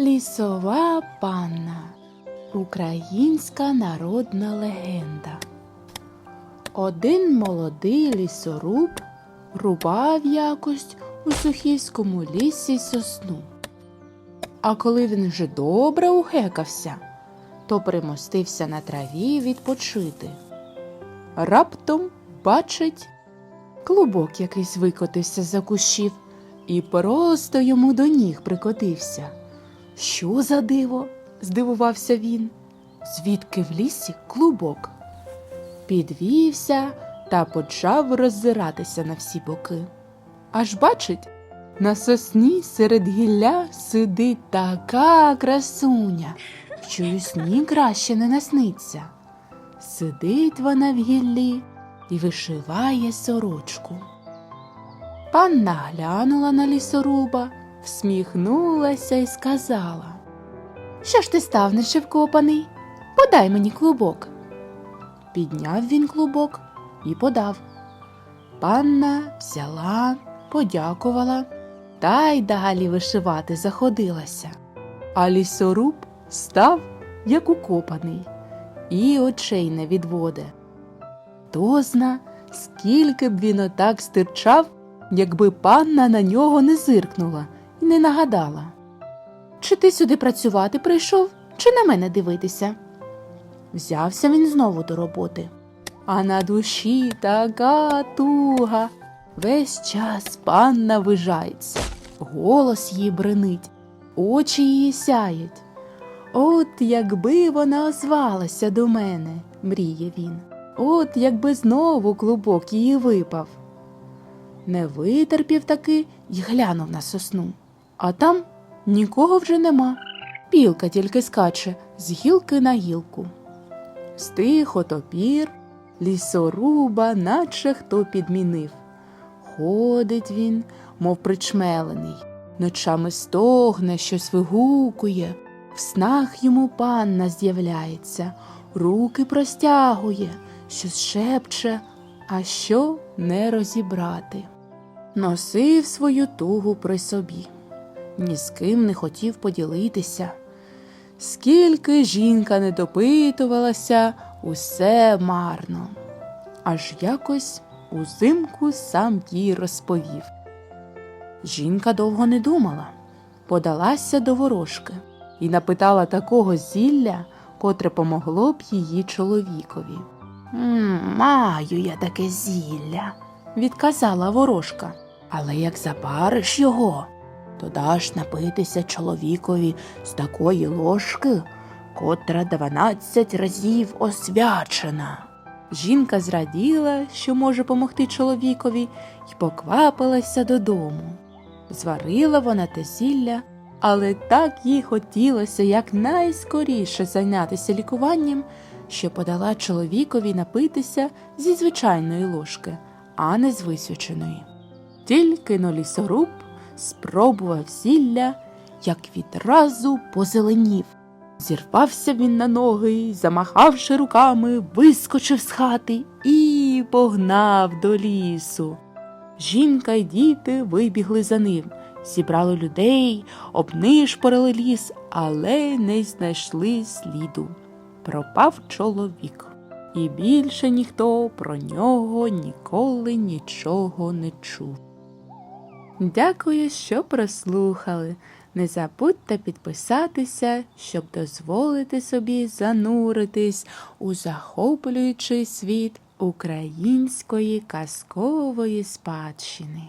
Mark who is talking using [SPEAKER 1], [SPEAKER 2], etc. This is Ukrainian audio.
[SPEAKER 1] Лісова панна. Українська народна легенда. Один молодий лісоруб рубав якось у сухівському лісі сосну. А коли він вже добре ухекався, то примостився на траві відпочити. Раптом бачить, клубок якийсь викотився за кущів і просто йому до ніг прикотився. Що за диво? здивувався він. Звідки в лісі клубок? Підвівся та почав роззиратися на всі боки. Аж бачить, на сосні серед гілля сидить така красуня, що й у сні краще не насниться. Сидить вона в гіллі і вишиває сорочку. Панна глянула на лісоруба, всміхнулася і сказала Що ж ти став нечевкопаний? Подай мені клубок. Підняв він клубок і подав. Панна взяла, подякувала та й далі вишивати заходилася. А лісоруб став, як укопаний, і очей не відводе. Хто зна, скільки б він отак стирчав, якби панна на нього не зиркнула не нагадала. Чи ти сюди працювати прийшов, чи на мене дивитися? Взявся він знову до роботи. А на душі така туга. Весь час панна вижається, голос її бренить, очі її сяють. От якби вона озвалася до мене, мріє він. От якби знову клубок її випав. Не витерпів таки й глянув на сосну. А там нікого вже нема. Пілка тільки скаче з гілки на гілку. Стих отопір, лісоруба, наче хто підмінив. Ходить він, мов причмелений, ночами стогне, щось вигукує, в снах йому панна з'являється, руки простягує, щось шепче, а що не розібрати. Носив свою тугу при собі, ні з ким не хотів поділитися. Скільки жінка не допитувалася, усе марно. Аж якось узимку сам їй розповів. Жінка довго не думала, подалася до ворожки і напитала такого зілля, котре помогло б її чоловікові. Маю я таке зілля, відказала ворожка. Але як запариш його, то даш напитися чоловікові з такої ложки, котра дванадцять разів освячена. Жінка зраділа, що може помогти чоловікові, і поквапилася додому. Зварила вона те зілля, але так їй хотілося якнайскоріше зайнятися лікуванням, що подала чоловікові напитися зі звичайної ложки, а не з висвяченої. Тільки но лісоруб спробував зілля, як відразу позеленів. Зірвався він на ноги, замахавши руками, вискочив з хати і погнав до лісу. Жінка й діти вибігли за ним, зібрали людей, обнишпорили ліс, але не знайшли сліду. Пропав чоловік, і більше ніхто про нього ніколи нічого не чув. Дякую, що прослухали. Не забудьте підписатися, щоб дозволити собі зануритись у захоплюючий світ української казкової спадщини.